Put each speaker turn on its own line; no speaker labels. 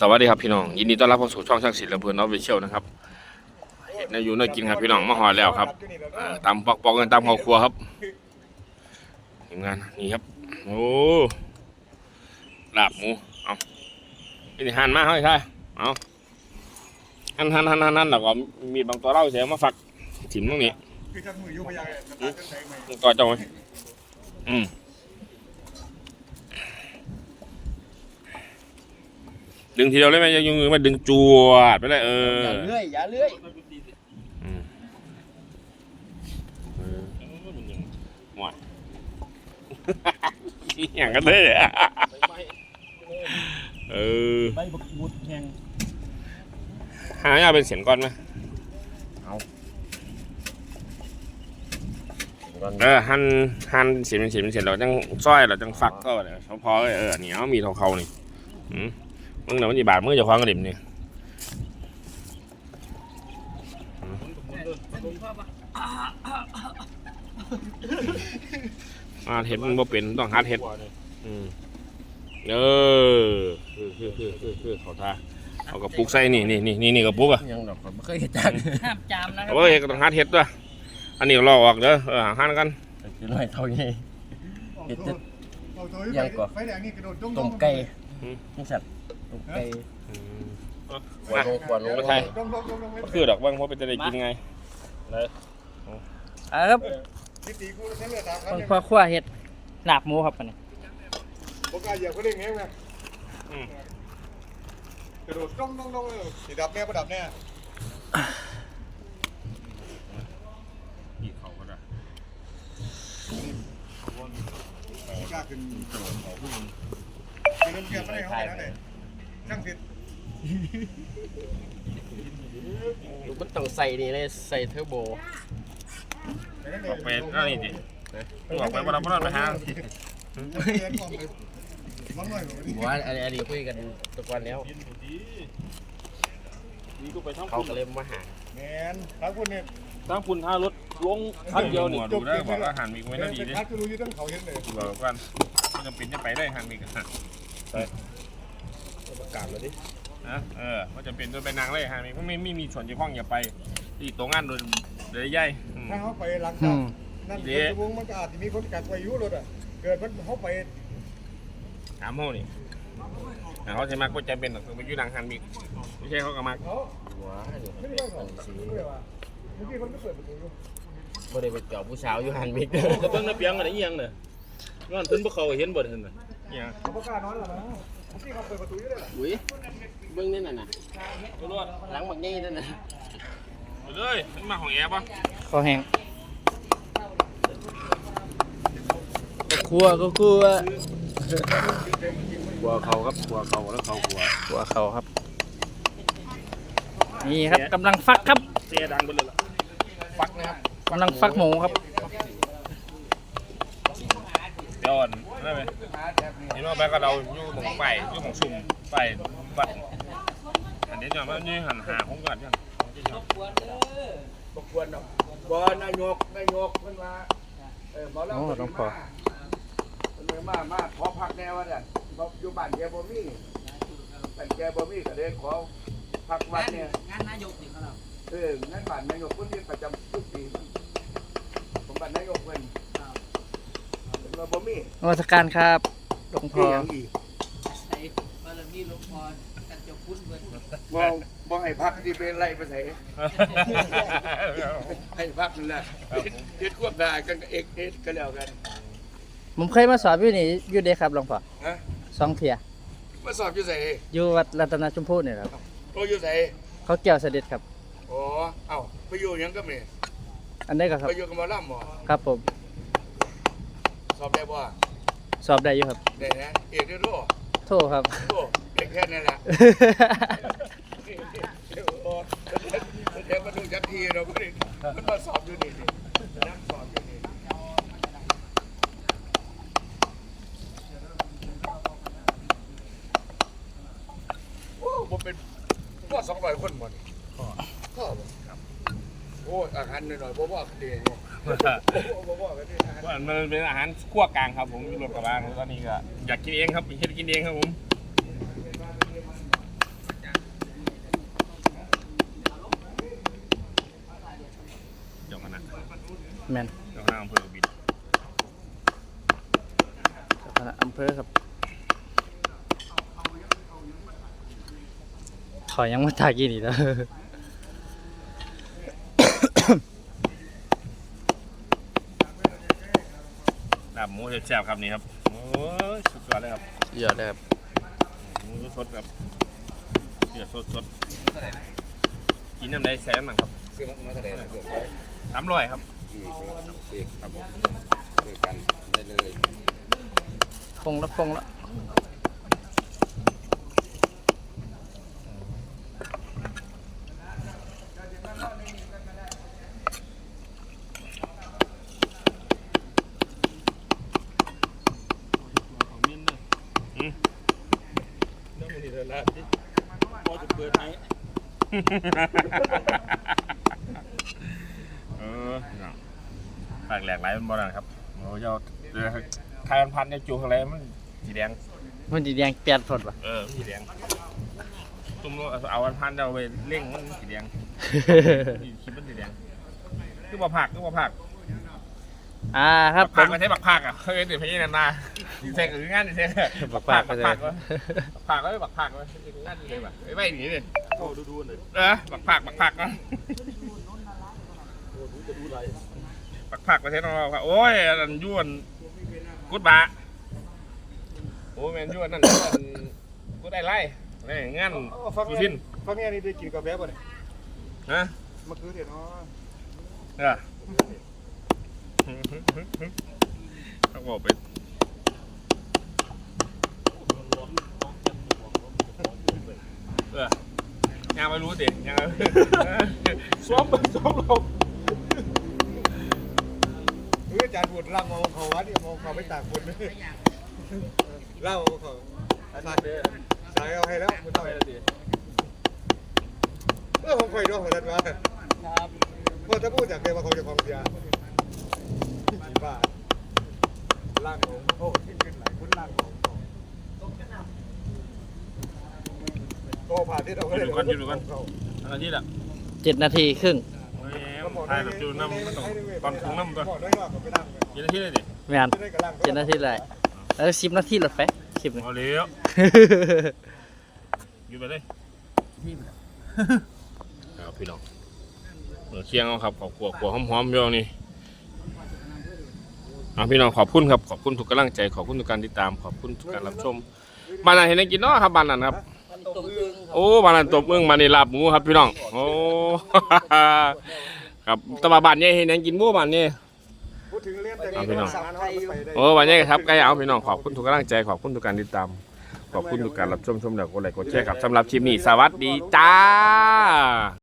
สวัสดีครับพี่น้องยินดีต้อนรับเข้าสู่ช่องช่างศิลป์และเพื่อนออฟฟิเชียลนะครับเห็นนายอยู่น่ากินครับพี่น้องมาหอดแล้วครับเอ่อตามปอกปอกกันตามครอบครัวครับทีมงานนี่ครับโอ้ลาบหมูเอานี่หั่นมาเฮ้ยใช่เอาหั่นหั่นหั่นหั่นหั่นแล้วก็มีบางตัวเล่าเสียมาฝักถิ่มตรงนี้
คือจับมืออยู่พยายามน้ำตาจังไหนไหม
ก็เจ้าไว้อืม ดึงทีเดียวเลยไหมอยังมือมาดึงจวดไปเลยเออ
อย่าเลื่อยอย่าเลื่อย
อืมเออหมด อย่างกันเลยอะเออ
ใบบักบุดแห้ง
หาอยาเป็นเสียงก้อนไหมเออหั่นหั่นเสียงเป็นเสียงเป็นเสียงเราจังซอยเราจังฟักก็เดี๋ยวเขาพอเออเหนียวมีเท่าเขานี่อืม มึงเดี๋ยวมันจะบาดมือจะคว้างกระดิ่มนี่มาเห็ดมันบ่เป็นต้องหาเห็ดอืมเออคือคือคือคือคือเขาท่าเอากระปุกใส่นี่นี่นี่นี่นี่กระปุกอะ
ยังดอกผมไม่เคยเห็นจัง
ห้ามจามนะครั
เอาไว้ก็ต้องหาเห็ดด้วยอันนี้ลอกออกเด้อเออหาหันกัน
คือน้อยเท่าไง เห็ดจะ
เอาตัว
ยังก่อน
ไฟแดงนี่กระโดดจ้อง
ต้มไก่นี่สัตว์ ต้มไก่
อืม
ขวานลงขวานลง
มาไทย
จ้องจ้องจ้องจ้อง
ก็คือดอกเบ้างเพราะเป็นจะได้กินไง
อ่าครับ
นิติกูใช้เลือดตาม
คนครัวคั่วเห็ดหลาบหมูครับอันนี้
ผมกล้าเหยียบเขาได้ไงไง
อืม
กระโดดจ้องจ้องจ้องเลยสีดับแน่ประดับแน่
อีกเขาก็ได้
กล้าขึ้นกระโดดเขาผู้หญิงเป็นเรื่องเกี่ยวกับอะไรเขาไหนช่างผิด
มันต้องใส่นี่เลยใส่เทอร์โบ
ออกไปนั่นนี่ดิออกไปวันละวันละไปหา
น้องหน่อย
บอกว่าอันนี้อันนี้คุยกันตะวันแล้ว
ดีก็ไปทั้ง
เขาก็เลยมาหา
แมนทั้งคุณเนี่ย
ทั้งพุ่นท่ารถลงคันเดียวนี่ดูได้บอกว่าหันมีไว้น่าดี
เป็น
ดิ
คัดก็รู้อยู่ตั้งเขาเห็นเลย
บอกกันมันจำเป็นจะไปได้หันมีกัน
ประ กาศเลยดิ
นะเออมันจะเป็นโดยไปนางเลยหันมีไม่ไม่มีส่วนเกี่ยวข้องอย่าไปที่ตรงงานโดยโดยใหญ่
ถ้าเขาไปหลังจากนั่นวงมันก็อาจจะมีคนกักไว้อยู่รถอะเกิดมันเขาไป
ถามเขานี่เขาใช่มากก็จะเป็นหรอกไปอยู่ดังหันมีไม่ใช่เขาก็มาก
เขา
หัวนี่
ไม่ได้ว่าเขาไม่ได้ว่าเมื่อกี้คนก็เปิดประตูอยู่
บ่ได้ไปเจาะผู้สาวอยู่หันมิก
ก็เบิ่งน้ำเปียงอะไรอีหยังเนี่ยย้อนเพิ่นบ่เข้าเห็นบ่เห็นน่ะอีหยัง
เขาประกล้านอนหรอนะเมื่ อกี้เขาเปิดประตูอยู่เลย
อุ้ยเบิ่งนี่น่ะน่ะ
ตัวรอด
หลังบักนี่นั่นน่ะ
ไปเลยมันมาของแอร์ป่ะ
คอแห้งก็คั่วก็คั่ว
หัวเขาครับหัวเขาแล้วเขาหัว
คั่วเขาครับ นี่ครับกำลังฟักครับ
เสียดังไปเลยล่ะ
ฟักนะครับ
กำลังฟักหมูครับ
เดี๋ยวอ่อน ได้ไหมเห็นว่าแบกกับเราอยู่หมองไฟอยู่หมองซุ่มไฟบัดอันนี้เนี่ยมันนี่หันหาของกันยัง
บกวนเนาะบอนายกนายกเพิ่นมาเออบ่แล้ว
โอ้หลวงพ่อ
เพิ่นมามาขอพักแนวว่าเนี่ยบ่อยู่บ้านแกบ่มีบ้านแกบ่มีก็เลยขอพักวัดเนี่ย
งานนายกนี่ครับ
เอองานบ้านนายกเพิ่นมีประจำทุกปีผมบ้านนายกเพิ่น เพิ่นว่าบ่มี
นวัตการครับหลวง
มี
พ่อ
หยังอีก
ใส่บารมีหลวงพ่อกันจะคุ้นเบิด
บ่บ่ให้พักที่เป็นไรไปไสให้พักนั่นแหละเฮ็ดควบได้กันก็เอกเฮ็ดก็แล้วกัน
ผมเคยมาสอบอยู่นี่อยู่เด้ครับหลวงพ่อ
ฮะ
สองเที่ย
มาสอบอยู่ไส
อยู่วัดรัตนชมพูนี่แหละครับ
โตอยู่ไส
เขาเกี่ยวเสด็จครับ
อ๋อเอ้าไปอยู่หยังก็แม่
อันนี้ก็ครับ
ไปอยู่กับหมอลำบ่
ครับผม
สอบได้บ่
สอบได้อยู่ครับ
ได้นะเอกได้รู้
โทษครับ
โอ้ได้แค่นั้นแหละโอ้เดี๋ยวมาดูจักทีเราไม่ได้มันมาสอบอยู่นี่นี่นั่งสอบอยู่นี่โอ้ผมเป็นพ่อสองร้อยคนหมดพ่อบ่ครับโอ้อาหารหน่อยๆบ่ว่ากันดีเนาะบ่ว่ากันดีอาหาร
ว่า มันเป็นอาหารขั้วกลางครับผมมีรสกระบางแล้วก็นี้ก็อยากกินเองครับเฮ็ดกินเองครับผมเจ้าคะ
แมน
เจ้าคณะอำเภอบิด
เจ้าคณะอำเภอครับถอยยังมาตากินอีกแล้ว
ลาบหมูแซ่บๆครับนี่ครับโอ้ยสุดยอดเลยครับ
เยอะเลยครับ
หมูสดครับเดือดสดสดๆกินน้ำใดแซ่บมั้งครับ
ซื้อมาเท่าไหร่นะเกือบ
สามร้อยครับ
อืมซื้อครับผมซื้อกันได้เลย
ฟงแล้วฟงแล้ว
ของมินเลยอืม
น้ำมันนี่ละลาดดิพอจะเปิดให้
เออเนาะปากแหลกไหลายมันบ่ได้นะครับโอ้ยเอาเดี๋ยวทายมันพันเนี่ยจูข้างไรมันสีแดง
มันจีแดงเปลี่ยนสดป่ะ
เออสีแดงตุ้มลเอาอันพันเอาไปเร่งมันสีแดงนี่คลิปมันสีแดง คือบ่ผักคือบ่ผัก
อ่าครับ
ผัก
ม
ไม่ใช่บักผักอะเฮ้ยเดี๋ยวพี่นันนา เซ็งหรืองานดิเซ็ง
บักผักก็
บัก
เลย
ผักวะผักก็ไม่บักผักวะงานดิเลยว่ะไอ้ไม่หนีเลย
โอ้ดูดูหน่อย
เออบักผักบักผักนะ
โอ้ดูจะดูไร
ปักผักประเทศนอกครับโอ้ยอันนั้นยวนกุดบะโอ้ยแมนยวนนั่นอันกุดไอ้ไล่นี่งั้นสุทิน
ฟังเนี่ยนี่ได้กินกาแฟป่ะเนี่ย
นะ
เมื่อคืนเดี๋ยวเนาะ
เออเขาบอกไป เอยังไม่รู้สิยังไม่
ซ้อมไปซ้อมเราเฮ้ยอาจารย์ปวดร่างมองเขาวัดเนี่ยมองเขาไม่ตากฝนเลยเล่าเขาสายสายเอาให้แล้วคุณต้องเออผมคอยด้วยผมจะว่า
ครับ
พอจะพูดจากเรื่องว่าเขาจะความเสียกี่บาทล่างของโอ้ขึ้นขึ้นหลายคุณล่างของ โอ้ผ่านที่เราก็เลย
อันนี้แหละ
เจ็ดนาทีครึ่ง
โอ้ยทายแบบจูน้ำมันต้องตอนถึงน้ำตัว
บอกได้ว่าผมไปนั่ง
ยี่นาทีเลยดิ
แมน
จะได้กระล่าง
เจ็ดนาทีเลยเออสิบนาทีหลดไปสิบนาที
เอาเลี้ยวอยู่ไปเลยเอาพี่น้องเออเคียงเอาครับขอบขัวขัวหอมๆพี่น้องนี่เอาพี่น้องขอบคุณครับขอบคุณทุกกำลังใจขอบคุณทุกการติดตามขอบคุณทุกการรับชมบ้านนั้นเห็นได้กินเนาะครับบ้านนั้น
ครับ
โอ้บ้านนั้นตบมึงมาในลาบหมูครับพี่น้อง โอ้ ครับแตะบาบ้านเนี่ยเห็นยังกินหมูบ้านเนี่ย
พูดถึงเรื่องแต่
เอาพี่น้อง
ได้
โอ้วันนี้ครับใกล้เอาพี่น้องขอบคุณทุกกำลังใจขอบคุณทุกการติดตาม ขอบคุณทุกการรับชมชมแล้วกดไลค์กดแชร์ครับสำหรับคลิปนี้สวัสดีจ้า